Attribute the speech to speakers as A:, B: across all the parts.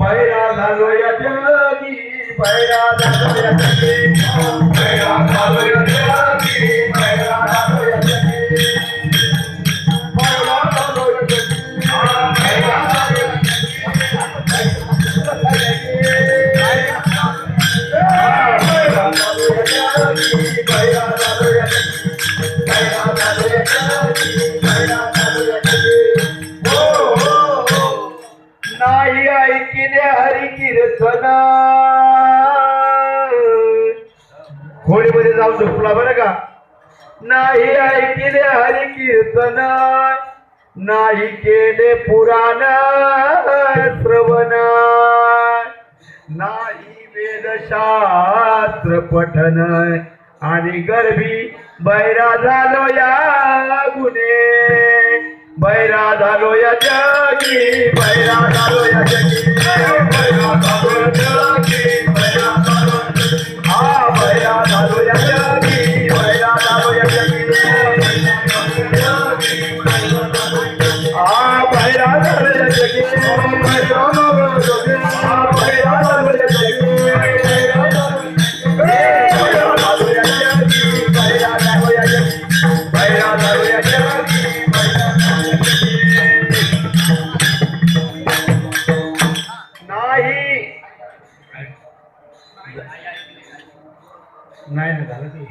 A: बैरा झालो या जगी बैरा झालो या जगी बैरा झालो या जगी ऐकिले हरी कीर्तन होळीमध्ये जाऊन झोपला बरं का? नाही ऐकिले हरी कीर्तन नाही केले पुराण श्रवण. नाही वेदशास्त्र पठन. आणि गर्भी बैरा झालो या गुन्हे बैरा झालो या जगी बैरा झालो या जगी. बैरा नाही ना झालं ते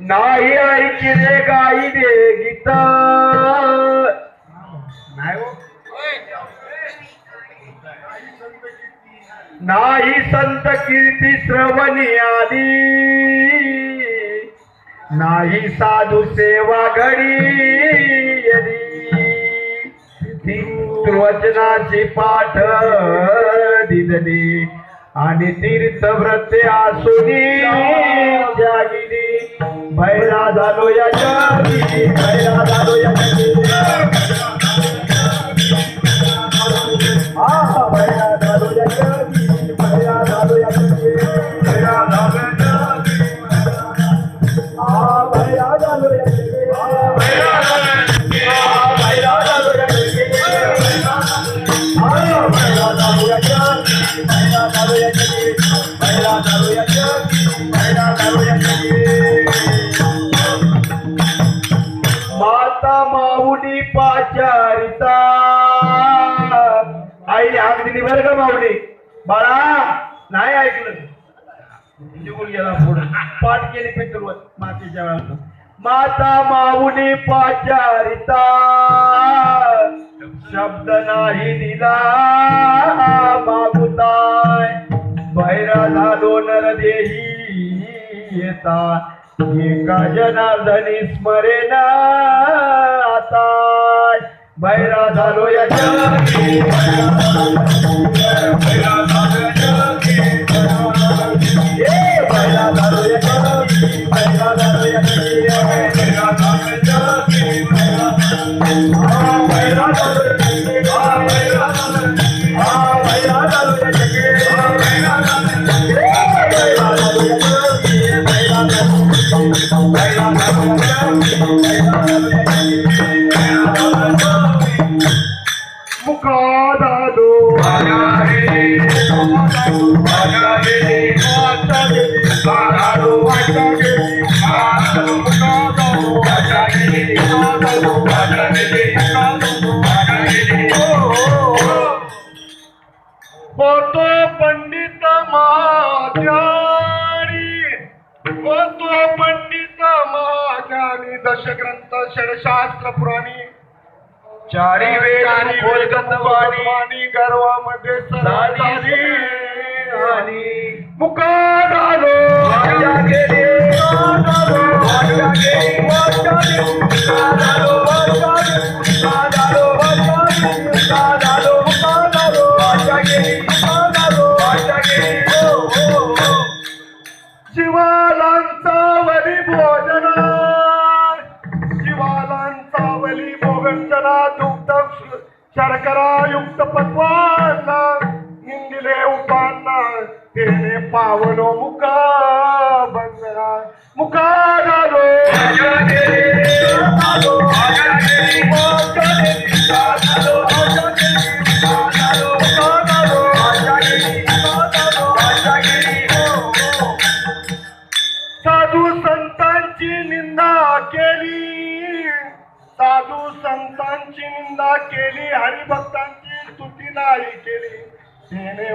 A: नाही ऐकले गाई दे गीत. नाही हो. नाही संत कीर्ती श्रवणी आदी. नाही साधू सेवा घडी वचनाची पाठ दिदली आणि तीर्थव्रते आसुनी जागिनी. भैरा झालो या जागी भैरा झालो या माता माऊली पाचारिता. आई आग दिली बरं का माऊली? बाळा नाही ऐकलं. निघून गेला पुढे. पाठ केली पितृवत मातेच्या वेळा माता माऊली पाचारिता. शब्द नाही दिला मागुताय बैरा झालो नरदेही येता. एका जनार्दनी स्मरेन आता बैरा झालो याच्या होतो पंडित महाज्ञानी होतो पंडित महाज्ञानी दशग्रंथ षडशास्त्र पुराणी. चारी वेदानी खोलगत वाणी गर्वामध्ये सदानी आणि मुकादालो वली भोगंजना दुग्ध शर्करा युक्त पावलो मुका बंगला मुका झालो साधू संतांची निंदा केली. साधू संतांची निंदा केली. हरिभक्तांची स्तुती नाही केली. तिने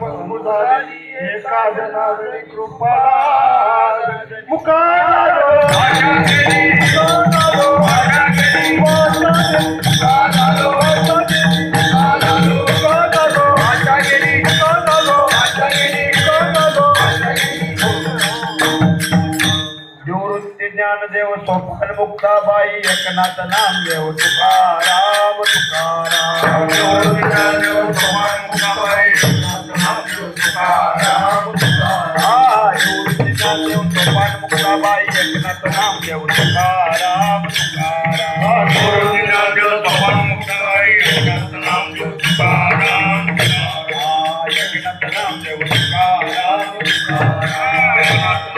A: पंगुदारी एका जनावरी कृपा मुका ज्ञानदेव मुक्ताबाई एकनाथ नाम देव तुकाराम मुक्ताबाई तुकाराम तुकाराम हा, मुक्ताबाई एकनाथ नामदेव तुकाराम तुकाराम मुक्ताबाई एकनाथ नामदेव तुकाराम तुकाराम तुकाराम तुकाराम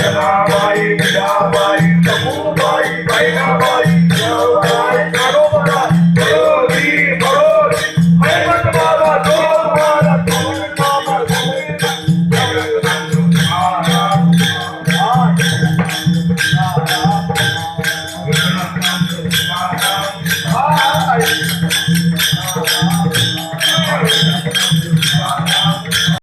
A: Yeah.